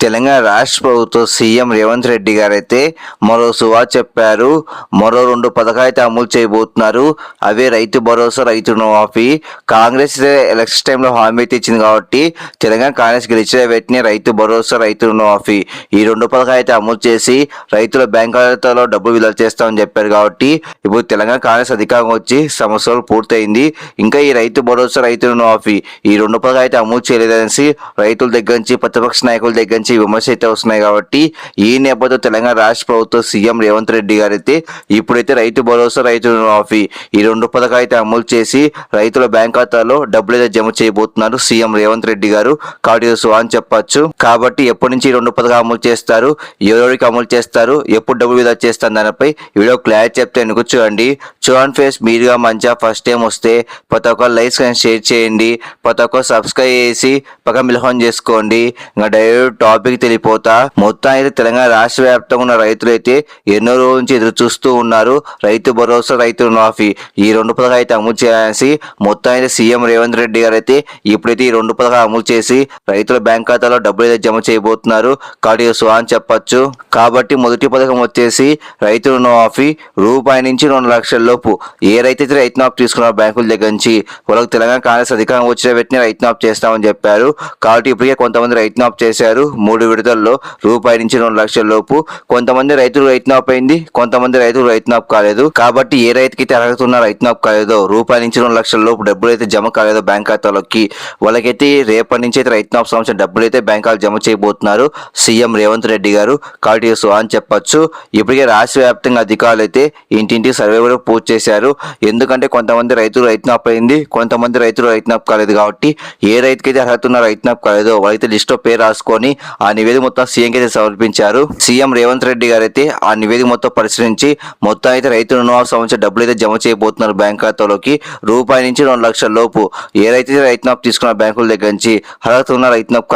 తెలంగాణ రాష్ట్ర ప్రభుత్వం సీఎం రేవంత్ రెడ్డి గారు అయితే మరో సువా చెప్పారు. మరో రెండు పథకాలు అయితే అమలు చేయబోతున్నారు. అవే రైతు భరోసా రైతు రుణమాఫీ. కాంగ్రెస్ ఎలక్షన్ టైంలో హామీ అయితే ఇచ్చింది కాబట్టి తెలంగాణ కాంగ్రెస్ గెలిచిన వెంటనే రైతు భరోసా రైతు రుణమాఫీ ఈ రెండు పథకాలు అయితే అమలు చేసి రైతుల బ్యాంక్ ఖాతాలో డబ్బులు విడుదల చేస్తామని చెప్పారు కాబట్టి ఇప్పుడు తెలంగాణ కాంగ్రెస్ అధికారం వచ్చి సంవత్సరాలు పూర్తయింది. ఇంకా ఈ రైతు భరోసా రైతు రుణమాఫీ ఈ రెండు పథకాలు అయితే అమలు చేయలేదనేసి రైతుల దగ్గర నుంచి ప్రతిపక్ష నాయకుల దగ్గర నుంచి విమర్శ అయితే వస్తున్నాయి కాబట్టి ఈ నేపథ్యంలో తెలంగాణ రాష్ట్ర ప్రభుత్వం సీఎం రేవంత్ రెడ్డి గారు అయితే ఇప్పుడైతే రైతు భరోసా రైతు రుణమాఫీ ఈ రెండు పథకాలు అయితే అమలు చేసి రైతుల బ్యాంక్ ఖాతాలో డబ్బులు అయితే జమ చేయబోతున్నారు సీఎం రేవంత్ రెడ్డి గారు. కాబట్టి సో అని చెప్పొచ్చు. కాబట్టి ఎప్పటి నుంచి ఈ రెండు పథకాలు అమలు చేస్తారు ఎవరెవరికి అమలు చేస్తారు ఎప్పుడు డబ్బులు విధా చేస్తారు దానిపై వీడియో క్లారిటీ చెప్తే ఎందుకు చూడండి. చూడండి ఫేస్ మీరుగా మంచిగా ఫస్ట్ టైం వస్తే ప్రతి ఒక్క లైక్స్ కానీ షేర్ చేయండి ప్రతి ఒక్క సబ్స్క్రైబ్ చేసి పక్క మిలహం చేసుకోండి. ఇంకా డైరెక్ట్ టాపిక్ తెలిపోతా మొత్తం అయితే తెలంగాణ రాష్ట్ర వ్యాప్తంగా ఉన్న రైతులు అయితే ఎన్నో రోజుల నుంచి ఎదురు చూస్తూ ఉన్నారు. రైతు భరోసా రైతు రుణమాఫీ ఈ రెండు పథకాలు అయితే అమలు చేయాలని మొత్తం అయితే సీఎం రేవంత్ రెడ్డి గారు అయితే ఇప్పుడైతే ఈ రెండు పథకాలు అమలు చేసి రైతుల బ్యాంక్ ఖాతాలో డబ్బులు అయితే జమ చేయబోతున్నారు. కాబట్టి సో అని చెప్పచ్చు. కాబట్టి మొదటి పథకం వచ్చేసి రైతు రుణమాఫీ రూపాయి నుంచి రెండు లక్షల లోపు. ఏ రైతు అయితే రైతు మాఫ్ తీసుకున్నారో బ్యాంకుల దగ్గర నుంచి వాళ్ళకి తెలంగాణ కాంగ్రెస్ అధికారం వచ్చిన వెంటనే రైతు మాఫ్ చేస్తామని చెప్పారు. కాబట్టి ఇప్పటికే కొంతమంది రైతు మాఫ్ చేశారు. మూడు విడతల్లో రూపాయి నుంచి రెండు లక్షల లోపు కొంతమంది రైతులు రైతు అయింది కొంతమంది రైతులు రైతు కాలేదు. కాబట్టి ఏ రైతుకి అయితే అర్హత ఉన్న రైతు కాలేదో రూపాయి నుంచి రెండు లక్షల లోపు డబ్బులు అయితే జమ కాలేదో బ్యాంక్ ఖాతాలోకి. వాళ్ళకైతే రేపటి నుంచి అయితే రైతు మాఫ్ సంవత్సరం డబ్బులు అయితే బ్యాంకాలు జమ చేయబోతున్నారు. సీఎం రేవంత్ రెడ్డి గారు కాబట్టి సో అని చెప్పొచ్చు. ఇప్పటికే రాష్ట్ర వ్యాప్తంగా అధికారులు అయితే ఇంటింటి సర్వే కూడా పూర్తి చేశారు. ఎందుకంటే కొంతమంది రైతులు రైతు నాప్ అయింది కొంతమంది రైతులు రైతునాప్ కాలేదు కాబట్టి ఏ రైతుకైతే అర్హత ఉన్న రైతునాప్ కాలేదో వాళ్ళైతే లిస్ట్లో పేరు రాసుకొని ఆ నివేదిక మొత్తం సీఎం అయితే సమర్పించారు. సీఎం రేవంత్ రెడ్డి గారు అయితే ఆ నివేదిక మొత్తం పరిశీలించి మొత్తం అయితే రైతు రుణమాఫీ సంబంధించిన డబ్బులు అయితే జమ చేయబోతున్నారు బ్యాంక్ ఖాతాలోకి. రూపాయి నుంచి రెండు లక్షల లోపు ఏదైతే రైతు తీసుకున్న బ్యాంకుల దగ్గర నుంచి అర్హత ఉన్న రైతు నాప్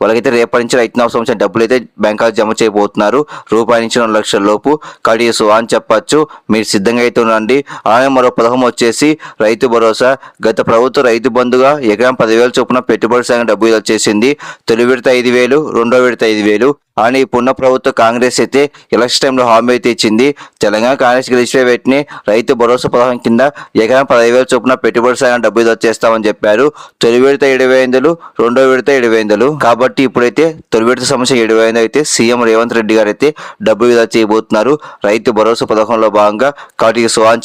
వాళ్ళకైతే రేపటి నుంచి రైతు నాప్ సంబంధించిన డబ్బులు అయితే బ్యాంక్ ఖాతా జమ చేయబోతున్నారు. రూపాయి నుంచి రెండు లక్షల లోపు కడియసు అని చెప్పచ్చు. మీరు సిద్ధంగా అయితే ఉండండి. అలాగే మరో పథకం వచ్చేసి రైతు భరోసా. గత ప్రభుత్వ రైతు బంధుగా ఎకరం పదివేల చొప్పున పెట్టుబడి సాగం డబ్బు వచ్చేసింది తొలి విడత ఐదు వేలు రెండో విడత ఐదు వేలు. అని పున్న ప్రభుత్వ కాంగ్రెస్ అయితే ఎలక్షన్ టైంలో హామీ అయితే ఇచ్చింది. తెలంగాణ కాంగ్రెస్ గెలిచిన వెంటనే రైతు భరోసా పథకం కింద ఎకరం పదహైదు వేల చొప్పున పెట్టుబడి సాయం డబ్బు వచ్చేస్తామని చెప్పారు. తొలి విడత ఏడు వేలు రెండో విడత ఏడు వేలు కాబట్టి ఇప్పుడైతే తొలి విడత సమస్య ఏడు వేలు అయితే సీఎం రేవంత్ రెడ్డి గారు అయితే డబ్బు విధా చేయబోతున్నారు. రైతు భరోసా పథకంలో భాగంగా కాబట్టి సో అని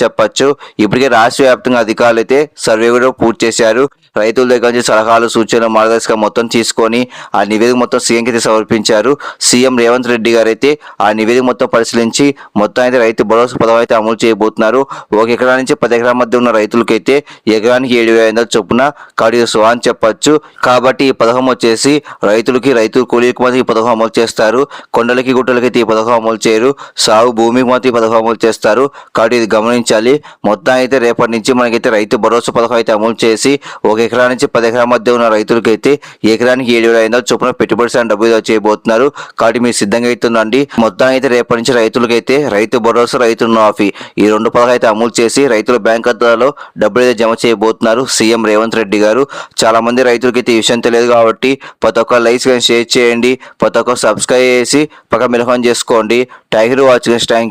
ఇప్పటికే రాష్ట్ర వ్యాప్తంగా అధికారులు అయితే సర్వే కూడా పూర్తి చేశారు. రైతుల దగ్గర నుంచి సలహాలు సూచనలు మార్గదర్శకం మొత్తం తీసుకొని ఆ నివేదిక మొత్తం సీఎంకి సమర్పించారు. సీఎం రేవంత్ రెడ్డి గారు అయితే ఆ నివేదిక మొత్తం పరిశీలించి మొత్తం అయితే రైతు భరోసా పథకం అయితే అమలు చేయబోతున్నారు. ఒక ఎకరా నుంచి పది ఎకరాల మధ్య ఉన్న రైతులకైతే ఎకరానికి ఏడు వేల ఐదు చొప్పున కడియసు అని చెప్పొచ్చు. కాబట్టి ఈ పథకం వచ్చేసి రైతులకి రైతు కూలీలకు మాత్రం ఈ పథకం అమలు చేస్తారు. కొండలకి గుట్టలకి అయితే ఈ పథకం అమలు చేయరు. సాగు భూమికి మాత్రం ఈ పథకం అమలు చేస్తారు. కాబట్టి ఇది గమనించాలి. మొత్తం అయితే రేపటి నుంచి మనకైతే రైతు భరోసా పథకం అయితే అమలు చేసి ఒక ఎకరా నుంచి పది ఎకరాల మధ్య ఉన్న రైతులకైతే ఎకరానికి ఏడు వేల ఐదు చొప్పున పెట్టుబడి సాయం డబ్బులు చేయబోతున్నారు. కాబట్టి మీరు సిద్ధంగా అవుతుందండి మొత్తం అయితే రేపటి నుంచి రైతులకైతే రైతు భరోసా రైతు మాఫీ ఈ రెండు పథకాలు అయితే అమలు చేసి రైతుల బ్యాంక్ ఖాతాలో డబ్బులు అయితే జమ చేయబోతున్నారు సీఎం రేవంత్ రెడ్డి గారు. చాలా మంది రైతులకైతే ఈ విషయం తెలియదు కాబట్టి ప్రతి ఒక్క లైక్స్ కానీ షేర్ చేయండి. ప్రతి ఒక్క సబ్స్క్రైబ్ చేసి పక్క మిలహం చేసుకోండి. Tiger watch thank